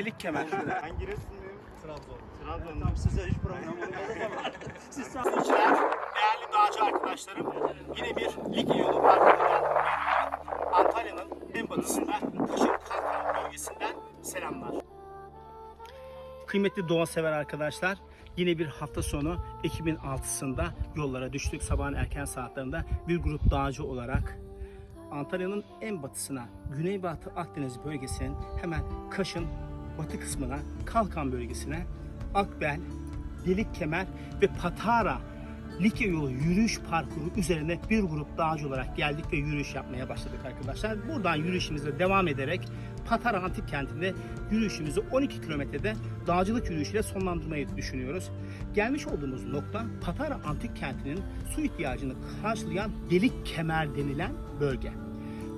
Delik kemer. Ben Giresunluyum. Trabzon. Trabzon'dan. Size hiç problem olmaz. Siz sağlıkçılar, değerli dağcı arkadaşlarım, yine bir Likya yolu parkından. Antalya'nın en batısında Kaşık Kalkan bölgesinden selamlar. Kıymetli doğa sever arkadaşlar, yine bir hafta sonu Ekim'in 6'sında yollara düştük. Sabahın erken saatlerinde bir grup dağcı olarak Antalya'nın en batısına, Güneybatı Akdeniz bölgesinin hemen Kaş'ın batı kısmına, Kalkan bölgesine, Akbel, Delik Kemer ve Patara Likya yolu yürüyüş parkuru üzerine bir grup dağcı olarak geldik ve yürüyüş yapmaya başladık arkadaşlar. Buradan yürüyüşümüze devam ederek Patara Antik Kenti'nde yürüyüşümüzü 12 kilometrede dağcılık yürüyüşüyle sonlandırmayı düşünüyoruz. Gelmiş olduğumuz nokta Patara Antik Kenti'nin su ihtiyacını karşılayan Delik Kemer denilen bölge.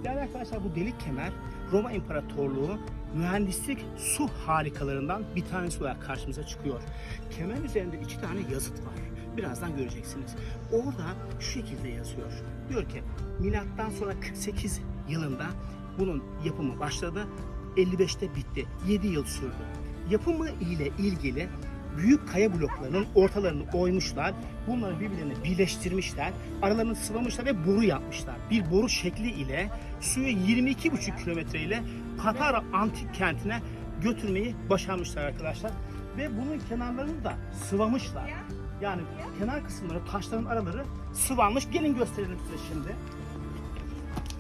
Değerli arkadaşlar bu Delik Kemer Roma İmparatorluğu mühendislik su harikalarından bir tanesi olarak karşımıza çıkıyor. Kemer üzerinde iki tane yazıt var. Birazdan göreceksiniz. Orada şu şekilde yazıyor. Diyor ki milattan sonra 48 yılında bunun yapımı başladı. 55'te bitti. 7 yıl sürdü. Yapımı ile ilgili büyük kaya bloklarının ortalarını oymuşlar. Bunları birbirlerine birleştirmişler. Aralarını sıvamışlar ve boru yapmışlar. Bir boru şekli ile suyu 22,5 kilometre ile Patara antik kentine götürmeyi başarmışlar arkadaşlar. Ve bunun kenarlarını da sıvamışlar. Yani kenar kısımları, taşların araları sıvanmış. Gelin gösterelim size şimdi.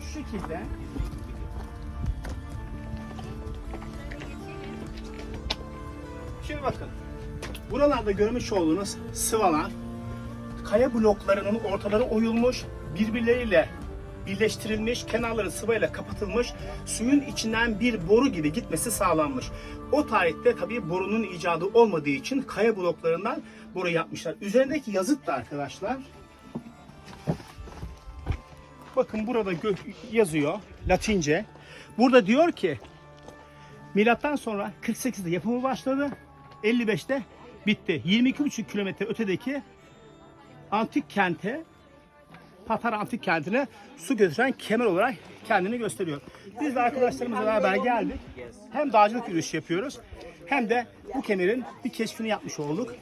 Şu şekilde Şimdi bakın. Buralarda görmüş olduğunuz sıvalar kaya bloklarının ortaları oyulmuş, birbirleriyle birleştirilmiş, kenarları sıvayla kapatılmış, suyun içinden bir boru gibi gitmesi sağlanmış. O tarihte tabii borunun icadı olmadığı için kaya bloklarından boru yapmışlar. Üzerindeki yazıt da arkadaşlar Bakın burada yazıyor Latince. Burada diyor ki Milattan sonra 48'de yapımı başladı. 55'te Bitti. 22,5 kilometre ötedeki antik kente Tatar antik kentine su götüren kemer olarak kendini gösteriyor. Biz de arkadaşlarımızla beraber geldik. Hem dağcılık yürüyüşü yapıyoruz hem de bu kemerin bir keşfini yapmış olduk.